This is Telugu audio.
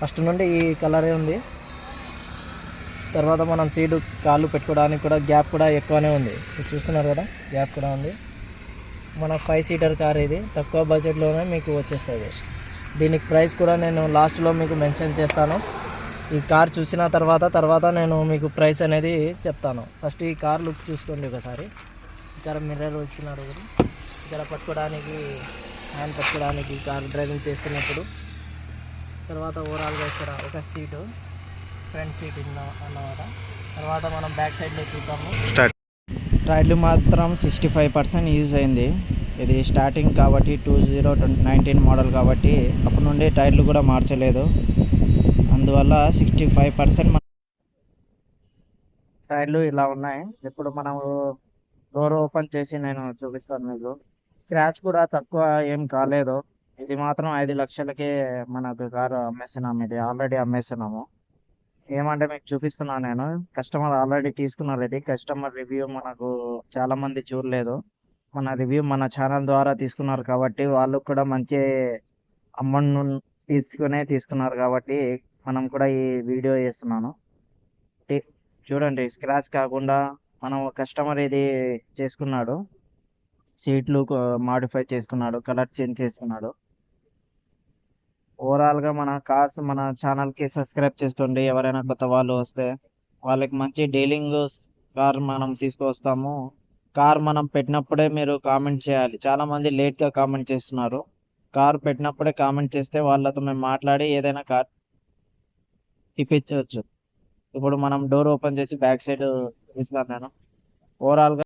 ఫస్ట్ నుండి ఈ కలరే ఉంది. తర్వాత మనం సీటు కాళ్ళు పెట్టుకోవడానికి కూడా గ్యాప్ కూడా ఎక్కువనే ఉంది. మీరు చూస్తున్నారు కదా గ్యాప్ కూడా ఉంది. మన ఫైవ్ సీటర్ కార్ ఇది. తక్కువ బడ్జెట్లోనే మీకు వచ్చేస్తుంది. దీనికి ప్రైస్ కూడా నేను లాస్ట్లో మీకు మెన్షన్ చేస్తాను. ఈ కార్ చూసిన తర్వాత తర్వాత నేను మీకు ప్రైస్ అనేది చెప్తాను. ఫస్ట్ ఈ కార్ లుక్ చూసుకోండి ఒకసారి. ఇక్కడ మిర్రర్ వచ్చినారు ఇక్కడ పట్టుకోవడానికి హ్యాండ్ పట్టుకోవడానికి కార్ డ్రైవింగ్ చేస్తున్నప్పుడు తర్వాత ఓవరాల్గా ఇక్కడ ఒక సీటు ఫ్రంట్ సీట్ అన్నమాట. తర్వాత మనం బ్యాక్ సైడ్లో చూద్దాము. టైర్లు మాత్రం సిక్స్టీ ఫైవ్ పర్సెంట్ యూజ్ అయింది. ఇది స్టార్టింగ్ కాబట్టి టూ జీరో నైన్టీన్ మోడల్ కాబట్టి అప్పటి నుండి టైర్లు కూడా మార్చలేదు. అందువల్ల సిక్స్టీ ఫైవ్ పర్సెంట్ టైర్లు ఇలా ఉన్నాయి. ఇప్పుడు మనము డోర్ ఓపెన్ చేసి నేను చూపిస్తాను మీకు. స్క్రాచ్ కూడా తక్కువ ఏం కాలేదు. ఇది మాత్రం ఐదు లక్షలకే మనకు కారు అమ్మేస్తున్నాము ఇది ఆల్రెడీ అమ్మేసినాము. ఏమంటే మీకు చూపిస్తున్నాను నేను. కస్టమర్ ఆల్రెడీ తీసుకున్నారు ఇది. కస్టమర్ రివ్యూ మనకు చాలా మంది చూడలేదు. మన రివ్యూ మన ఛానల్ ద్వారా తీసుకున్నారు కాబట్టి వాళ్ళు కూడా మంచి అమౌంట్ తీసుకునే తీసుకున్నారు కాబట్టి మనం కూడా ఈ వీడియో చేస్తున్నాను. చూడండి స్క్రాచ్ కాకుండా మనం కస్టమర్ ఇది చేసుకున్నాడు. సీట్లు మాడిఫై చేసుకున్నాడు కలర్ చేంజ్ చేసుకున్నాడు. ఓవరాల్గా మన కార్స్ మన ఛానల్కి సబ్స్క్రైబ్ చేసుకోండి ఎవరైనా కొత్త వాళ్ళు వస్తే వాళ్ళకి మంచి డీలింగ్ కార్ మనం తీసుకొస్తాము. కార్ మనం పెట్టినప్పుడే మీరు కామెంట్ చేయాలి. చాలా మంది లేట్గా కామెంట్ చేస్తున్నారు. కార్ పెట్టినప్పుడే కామెంట్ చేస్తే వాళ్ళతో మేము మాట్లాడి ఏదైనా కార్ ఇప్పించవచ్చు. ఇప్పుడు మనం డోర్ ఓపెన్ చేసి బ్యాక్ సైడ్ చూపిస్తాను నేను. ఓవరాల్గా